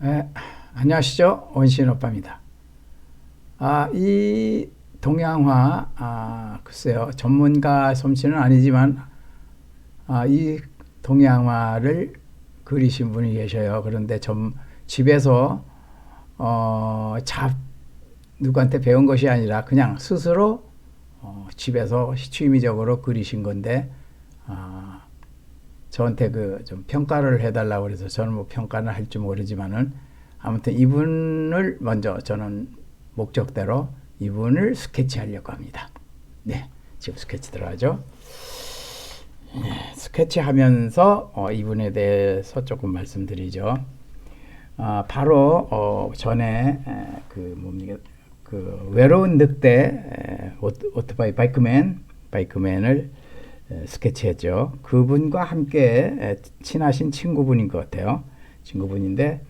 네, 안녕하시죠 원신 오빠입니다. 아, 이 동양화 아, 글쎄요 전문가 솜씨는 아니지만 아, 이 동양화를 그리신 분이 계셔요. 그런데 좀 집에서 어, 잡 누구한테 배운 것이 아니라 그냥 스스로 어, 집에서 취미적으로 그리신 건데 아, 저한테 그 좀 평가를 해달라고 그래서 저는 뭐 평가는 할 줄 모르지만은 아무튼 이분을 먼저 저는 목적대로 이분을 스케치하려고 합니다. 네, 지금 스케치 들어가죠. 예, 스케치하면서 어, 이분에 대해서 조금 말씀드리죠. 아, 바로 어, 전에 에, 그 뭡니까 그 외로운 늑대 에, 오토, 오토바이 바이크맨 바이크맨을 에, 스케치했죠. 그분과 함께 에, 친하신 친구분인 것 같아요. 친구분인데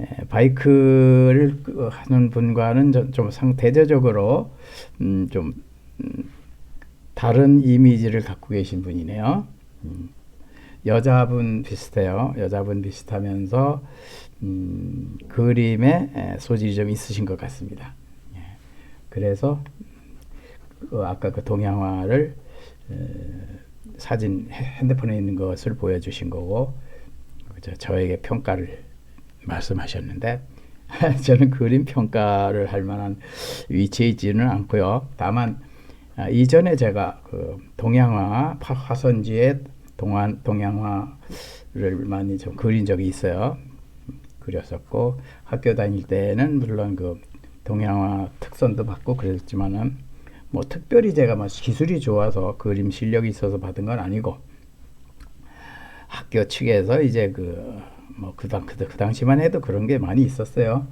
에, 바이크를 그 하는 분과는 좀, 좀 상대적으로 음, 좀 음, 다른 이미지를 갖고 계신 분이네요. 음, 여자분 비슷해요. 여자분 비슷하면서 음, 그림에 에, 소질이 좀 있으신 것 같습니다. 예. 그래서 그 아까 그 동양화를 에, 사진 핸- 핸드폰에 있는 것을 보여주신 거고 저, 저에게 평가를 말씀하셨는데 저는 그림 평가를 할 만한 위치에 있지는 않고요. 다만 아, 이전에 제가 그 동양화 파- 화선지에 동안 동양화를 많이 좀 그린 적이 있어요. 그렸었고 학교 다닐 때는 물론 그 동양화 특선도 받고 그랬지만은 뭐 특별히 제가 막 기술이 좋아서 그림 실력이 있어서 받은 건 아니고 학교 측에서 이제 그뭐 그당 그, 그 당시만 해도 그런 게 많이 있었어요.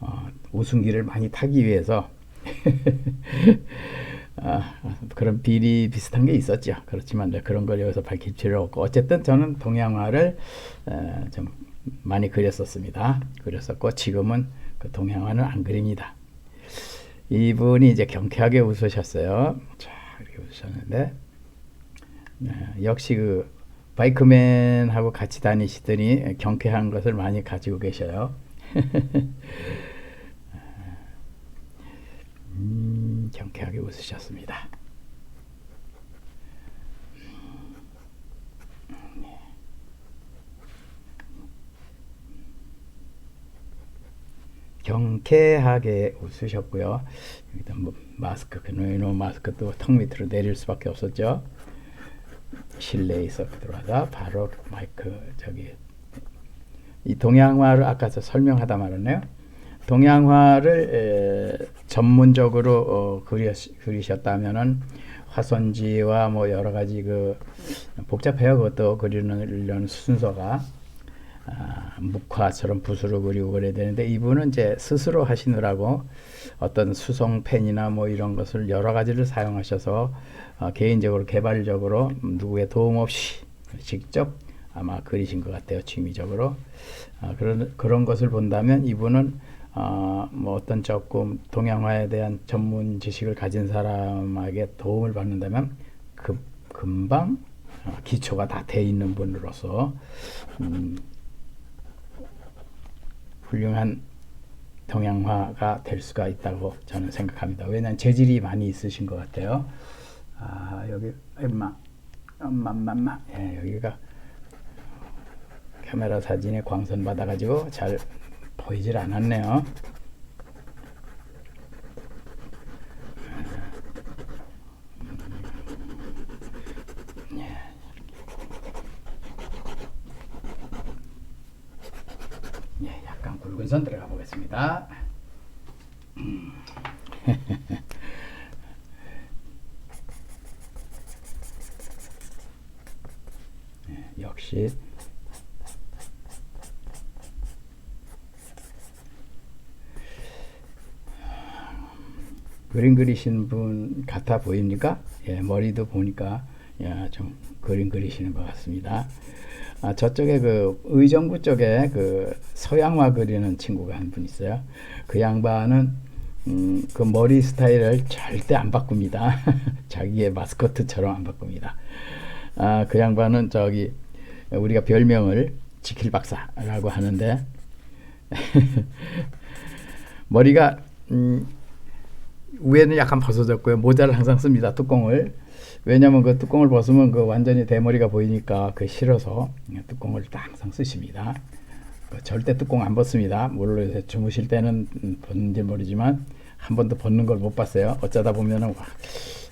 어, 우승기를 많이 타기 위해서 아, 그런 비리 비슷한 게 있었죠. 그렇지만 그런 걸 여기서 밝힐 필요 없고 어쨌든 저는 동양화를 어, 좀 많이 그렸었습니다. 그렸었고 지금은 그 동양화는 안 그립니다. 이분이 이제 경쾌하게 웃으셨어요. 자 이렇게 웃으셨는데 네, 역시 그 바이크맨하고 같이 다니시더니 경쾌한 것을 많이 가지고 계셔요. 음, 경쾌하게 웃으셨습니다. 경쾌하게 웃으셨고요. 여기다 뭐 마스크, 그노이노 마스크도 턱 밑으로 내릴 수밖에 없었죠. 실내에서 들어가다 바로 마이크 저기 이 동양화를 아까 저 설명하다 말았네요. 동양화를 에, 전문적으로 어, 그리, 그리셨다면은 화선지와 뭐 여러 가지 그 복잡해요. 그것도 그리는 순서가 아, 묵화처럼 붓으로 그리고 그래야 되는데 이분은 이제 스스로 하시느라고 어떤 수성펜이나 뭐 이런 것을 여러 가지를 사용하셔서 어, 개인적으로 개발적으로 누구의 도움 없이 직접 아마 그리신 것 같아요 취미적으로. 아, 그런 그런 것을 본다면 이분은 어, 뭐 어떤 조금 동양화에 대한 전문 지식을 가진 사람에게 도움을 받는다면 그 금방 어, 기초가 다 돼 있는 분으로서 음, 훌륭한 동양화가 될 수가 있다고 저는 생각합니다. 왜냐하면 재질이 많이 있으신 것 같아요. 아 여기 엄마 엄마 엄마 예, 여기가 카메라 사진에 광선 받아가지고 잘 보이질 않았네요. 예, 약간 굵은 선 들어가 보겠습니다. 예, 역시 그림 그리시는 분 같아 보입니까? 예, 머리도 보니까 야, 좀 그림 그리시는 것 같습니다. 아, 저쪽에 그 의정부 쪽에 그 서양화 그리는 친구가 한 분 있어요. 그 양반은 음, 그 머리 스타일을 절대 안 바꿉니다. 자기의 마스코트처럼 안 바꿉니다. 아, 그 양반은 저기 우리가 별명을 지킬 박사라고 하는데 머리가 음, 위에는 약간 벗어졌고요. 모자를 항상 씁니다. 뚜껑을. 왜냐하면 그 뚜껑을 벗으면 그 완전히 대머리가 보이니까 그 싫어서 뚜껑을 딱 항상 쓰십니다. 그 절대 뚜껑 안 벗습니다. 물론 주무실 때는 음, 벗는지 모르지만 한 번도 벗는 걸 못 봤어요. 어쩌다 보면은 와,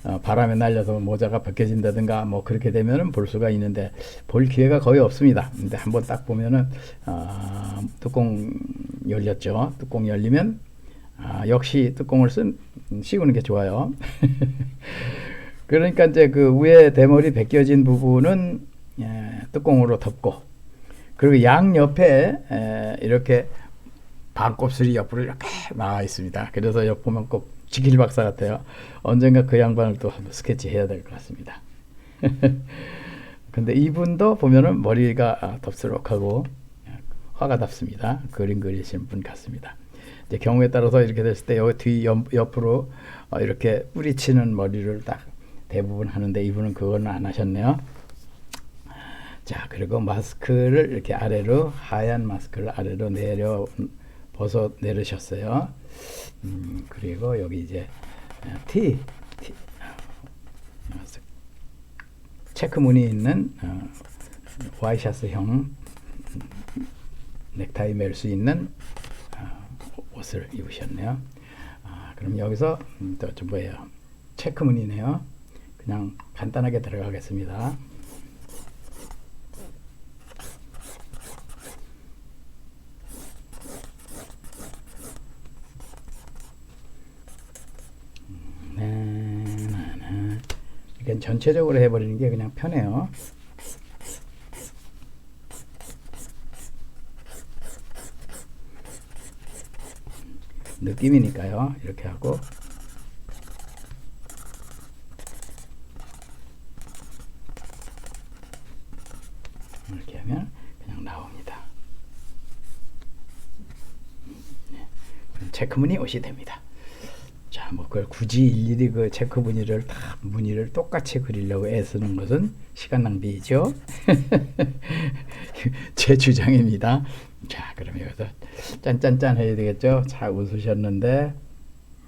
어, 바람에 날려서 모자가 벗겨진다든가 뭐 그렇게 되면은 볼 수가 있는데 볼 기회가 거의 없습니다. 근데 한번 딱 보면은 아, 뚜껑 열렸죠. 뚜껑 열리면 아, 역시 뚜껑을 쓴 씌우는 게 좋아요. 그러니까 이제 그 위에 대머리 벗겨진 부분은 예, 뚜껑으로 덮고 그리고 양 옆에 에, 이렇게 반곱슬이 옆으로 이렇게 나와 있습니다. 그래서 옆 보면 꼭 지킬 박사 같아요. 언젠가 그 양반을 또 한번 스케치 해야 될 것 같습니다. 근데 이분도 보면은 머리가 아, 덥수룩하고 화가 답습니다. 그림 그리신 분 같습니다. 이제 경우에 따라서 이렇게 됐을 때 여기 뒤 옆, 옆으로 어, 이렇게 뿌리치는 머리를 딱 대부분 하는데 이분은 그거는 안 하셨네요. 자 그리고 마스크를 이렇게 아래로 하얀 마스크를 아래로 내려 벗어 내리셨어요. 음, 그리고 여기 이제 T 어, 체크 무늬 있는 어, 와이셔츠형 넥타이 멜 수 있는 어, 옷을 입으셨네요. 아, 그럼 여기서 음, 또좀 뭐예요? 체크 무늬네요. 그냥 간단하게 들어가겠습니다. 네, 네, 네. 이건 전체적으로 해버리는 게 그냥 편해요. 느낌이니까요. 이렇게 하고 이렇게 하면 그냥 나옵니다. 네. 그럼 체크 무늬 옷이 됩니다. 자, 뭐 그걸 굳이 일일이 그 체크 무늬를 다 무늬를 똑같이 그리려고 애쓰는 것은 시간 낭비이죠. 제 주장입니다. 자, 그럼 여기서 짠짠짠 해야 되겠죠. 잘 웃으셨는데,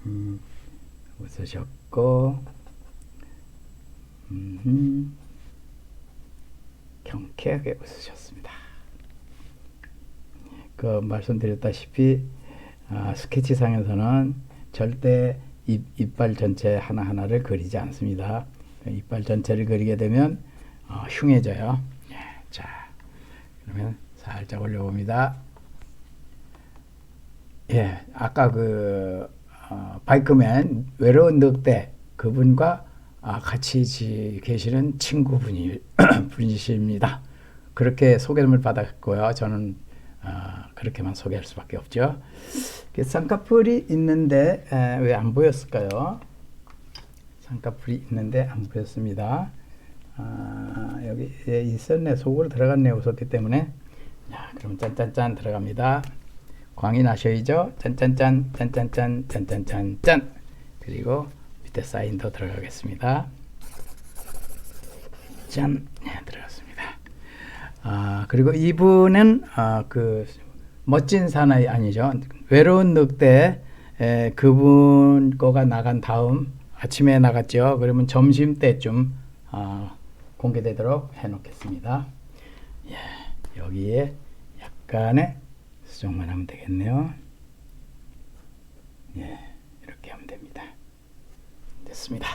음, 웃으셨고, 음, 경쾌하게 웃으셨습니다. 그 말씀드렸다시피 아, 스케치상에서는 절대 입, 이빨 전체 하나하나를 그리지 않습니다. 이빨 전체를 그리게 되면 어, 흉해져요. 예, 자, 그러면 살짝 올려봅니다. 예, 아까 그 어, 바이크맨 외로운 늑대 그분과 아, 같이 지, 계시는 친구분이 분이십니다. 그렇게 소개를 받았고요. 저는 어, 그렇게만 소개할 수밖에 없죠. 쌍꺼풀이 있는데 왜 안 보였을까요? 쌍꺼풀이 있는데 안 보였습니다. 아, 여기 예, 있었네 속으로 들어갔네 웃었기 때문에 자 그럼 짠짠짠 들어갑니다. 광이 나셔야죠. 짠짠짠 짠짠짠 짠짠짠 짠 그리고 밑에 사인도 들어가겠습니다. 짠. 아 그리고 이분은 아, 그 멋진 사나이 아니죠. 외로운 늑대 에, 그분 거가 나간 다음 아침에 나갔죠. 그러면 점심 때쯤 아, 공개되도록 해놓겠습니다. 예, 여기에 약간의 수정만 하면 되겠네요. 예, 이렇게 하면 됩니다. 됐습니다.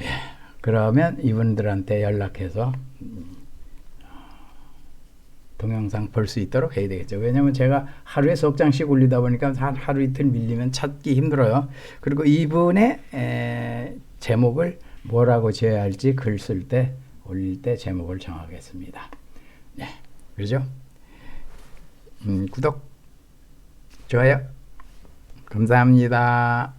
예, 그러면 이분들한테 연락해서 음, 동영상 볼 수 있도록 해야 되겠죠. 왜냐하면 제가 하루에 석 장씩 올리다 보니까 한 하루 이틀 밀리면 찾기 힘들어요. 그리고 이분의 에, 제목을 뭐라고 지어야 할지 글 쓸 때 올릴 때 제목을 정하겠습니다. 네, 그러죠? 음, 구독, 좋아요, 감사합니다.